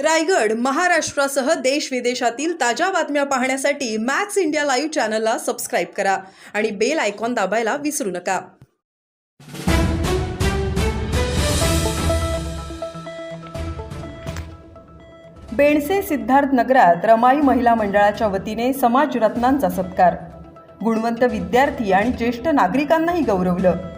रायगड महाराष्ट्रासह देश विदेशातील ताज्या बातम्या पाहण्यासाठी मॅक्स इंडिया लाईव्ह चॅनलला सबस्क्राईब करा आणि बेल आयकॉन दाबायला विसरू नका. बेणसे सिद्धार्थ नगरात रमाई महिला मंडळाच्या वतीने समाजरत्नांचा सत्कार. गुणवंत विद्यार्थी आणि ज्येष्ठ नागरिकांनाही गौरवलं.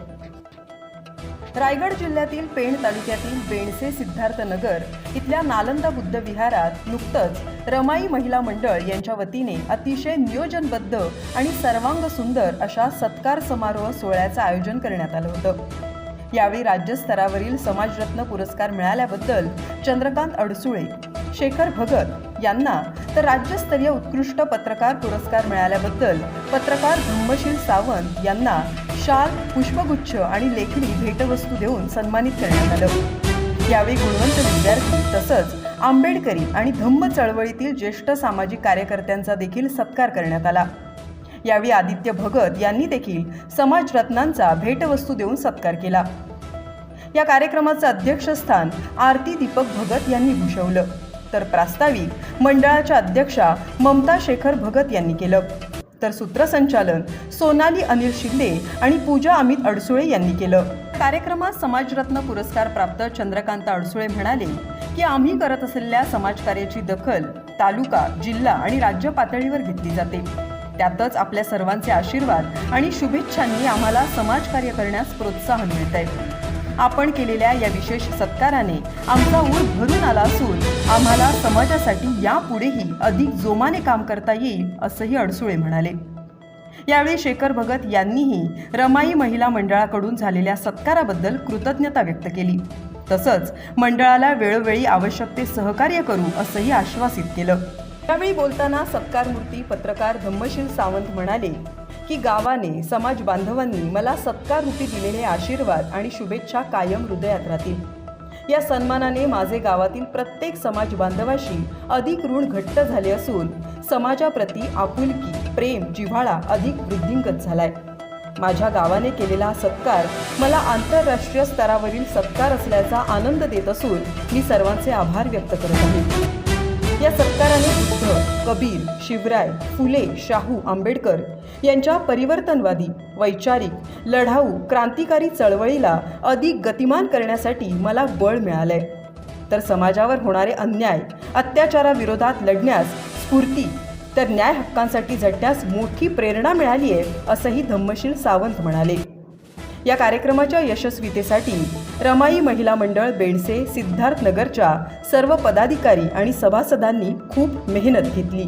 रायगड जिल्ह्यातील पेण तालुक्यातील बेणसे सिद्धार्थनगर इथल्या नालंदा बुद्ध विहारात नुकतंच रमाई महिला मंडळ यांच्या वतीने अतिशय नियोजनबद्ध आणि सर्वांग सुंदर अशा सत्कार समारोह सोहळ्याचं आयोजन करण्यात आलं होतं. यावेळी राज्यस्तरावरील समाजरत्न पुरस्कार मिळाल्याबद्दल चंद्रकांत अडसुळे शेखर भगत यांना तर राज्यस्तरीय उत्कृष्ट पत्रकार पुरस्कार मिळाल्याबद्दल पत्रकार धम्मशील सावंत यांना शाल पुष्पगुच्छ आणि लेखणी भेटवस्तू देऊन सन्मानित करण्यात आलं. यावेळी गुणवंत विद्यार्थी तसंच आंबेडकरी आणि धम्म चळवळीतील ज्येष्ठ सामाजिक कार्यकर्त्यांचा देखील सत्कार करण्यात आला. यावेळी आदित्य भगत यांनी देखील समाजरत्नांचा भेटवस्तू देऊन सत्कार केला. या कार्यक्रमाचं अध्यक्षस्थान आरती दीपक भगत यांनी भूषवलं. तर प्रास्ताविक मंडळाच्या अध्यक्षा ममता शेखर भगत यांनी केलं. तर सूत्रसंचालन सोनाली अनिल शिंदे आणि पूजा अमित अडसुळे यांनी केलं. कार्यक्रमात समाजरत्न पुरस्कार प्राप्त चंद्रकांत अडसुळे म्हणाले की आम्ही करत असलेल्या समाजकार्याची दखल तालुका जिल्हा आणि राज्य पातळीवर घेतली जाते. त्यातच आपल्या सर्वांचे आशीर्वाद आणि शुभेच्छांनी आम्हाला समाजकार्य करण्यास प्रोत्साहन मिळत आहे आपण केलेल्या या विशेष सत्काराने आमचा ऊर भरून आला असून आम्हाला समाजासाठी यापुढेही अधिक जोमाने काम करता येईल असंही अडसुळे म्हणाले. यावेळी शेखर भगत यांनीही रमाई महिला मंडळाकडून झालेल्या सत्काराबद्दल कृतज्ञता व्यक्त केली. तसंच मंडळाला वेळोवेळी आवश्यक ते सहकार्य करू असंही आश्वासित केलं. यावेळी बोलताना सत्कारमूर्ती पत्रकार धम्मशील सावंत म्हणाले की गावाने समाज बांधवांनी मला सत्कार रूपी दिलेले आशीर्वाद आणि शुभेच्छा कायम हृदयात राहतील या सन्मानाने माझे गावातील प्रत्येक समाज बांधवाशी अधिक ऋण घट्ट झाले असून समाजाप्रती आपुलकी प्रेम जिव्हाळा अधिक वृद्धिंगत झालाय. माझ्या गावाने केलेला हा सत्कार मला आंतरराष्ट्रीय स्तरावरील सत्कार असल्याचा आनंद देत असून मी सर्वांचे आभार व्यक्त करत आहे. या सत्काराने बुद्ध कबीर शिवराय फुले शाहू आंबेडकर यांच्या परिवर्तनवादी वैचारिक लढाऊ क्रांतिकारी चळवळीला अधिक गतिमान करण्यासाठी मला बळ मिळालंय. तर समाजावर होणारे अन्याय अत्याचाराविरोधात लढण्यास स्फूर्ती तर न्याय हक्कांसाठी झटण्यास मोठी प्रेरणा मिळाली आहे असंही धम्मशील सावंत म्हणाले. या कार्यक्रमाच्या यशस्वीतेसाठी रमाई महिला मंडळ बेडसे सिद्धार्थ नगरच्या सर्व पदाधिकारी आणि सभासदांनी खूप मेहनत घेतली.